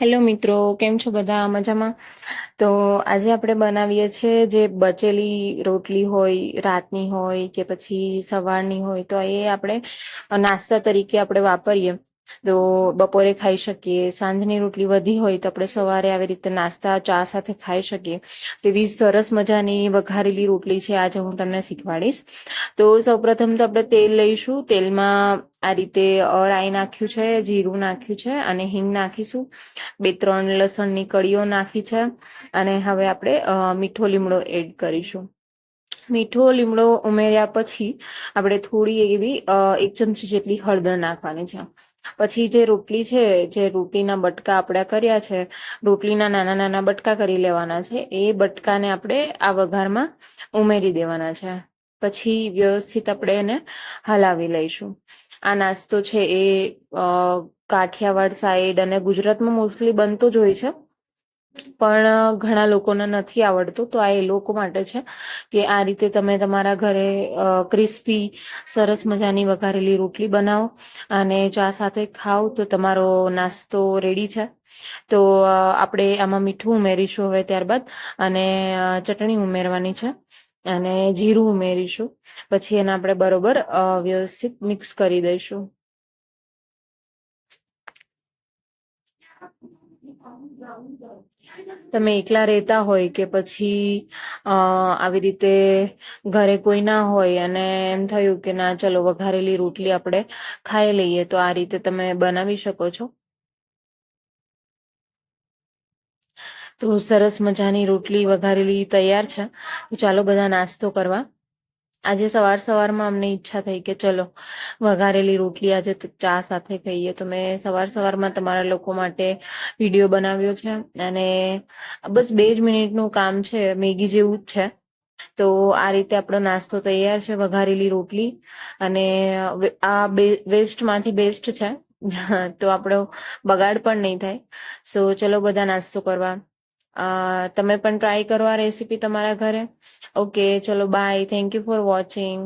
Hello મિત્રો, કેમ છો બધા? મજામાં? તો આજે આપણે બનાવીએ છીએ જે બચેલી રોટલી હોય, રાતની હોય કે પછી સવારની હોય, તો એ આપણે નાસ્તા તરીકે આપણે વાપરીએ. તો બપોરે ખાઈ શકીએ, સાંજની રોટલી વધી હોય તો આપણે સવારે આવી રીતે નાસ્તા, ચા સાથે ખાઈ શકીએ. તેવી સરસ મજાની વઘારેલી રોટલી છે, આજે હું તમને શીખવાડીશ. તો સૌપ્રથમ તો આપણે તેલ લઈશું. તેલમાં આ રીતે રાઈ નાખ્યું છે, જીરું નાખ્યું છે અને હિંગ નાખીશું. બે ત્રણ લસણની કળીઓ નાખી છે અને હવે આપણે મીઠો લીમડો એડ કરીશું. મીઠો લીમડો ઉમેર્યા પછી આપણે થોડી એવી એક ચમચી જેટલી હળદર નાખવાની છે. પછી જે રોટલી છે, જે રોટલીના બટકા આપણે કર્યા છે, રોટલીના નાના નાના બટકા કરી લેવાના છે, એ બટકાને આપણે આ વઘારમાં ઉમેરી દેવાના છે. પછી વ્યવસ્થિત આપણે એને હલાવી લઈશું. આ નાસ્તો છે એ કાઠિયાવાડ સાઈડ અને ગુજરાતમાં મોસ્ટલી બનતો જ હોય છે. પણ ઘણા લોકોને નથી આવડતું. તો આ એ લોકો માટે છે કે આ રીતે તમે તમારા ઘરે ક્રિસ્પી, સરસ મજાની વઘારેલી રોટલી બનાવો અને ચા સાથે ખાવ તો તમારો નાસ્તો રેડી છે. તો આપણે આમાં મીઠું ઉમેરીશું હવે ત્યારબાદ અને ચટણી ઉમેરવાની છે અને જીરું ઉમેરીશું. પછી એને આપણે બરોબર વ્યવસ્થિત મિક્સ કરી દઈશું. તમે એકલા રહેતા હોય કે પછી આવી રીતે ઘરે કોઈ ના હોય અને એમ થયું કે ના, ચલો, વઘારેલી રોટલી આપણે ખાઈ લઈએ, તો આ રીતે તમે બનાવી શકો છો? તો સરસ મજાની રોટલી વઘારેલી તૈયાર છે. ચાલો, બધા નાસ્તો કરવા. આજે સવાર સવારમાં અમને ઈચ્છા થઈ કે ચલો, વઘારેલી રોટલી આજે ચા સાથે ખાઈએ. તો મેં સવાર સવારમાં તમારા લોકો માટે વીડિયો બનાવ્યો છે અને બસ બે જ મિનિટનું કામ છે, મેગી જેવું જ છે. તો આ રીતે આપણો નાસ્તો તૈયાર છે, વઘારેલી રોટલી. અને આ વેસ્ટમાંથી બેસ્ટ છે. તો આપણો બગાડ પણ નહીં થાય. સો ચલો બધા નાસ્તો કરવા તમે પણ ટ્રાય કરો આ રેસીપી તમારા ઘરે. ઓકે ચલો bye thank you for watching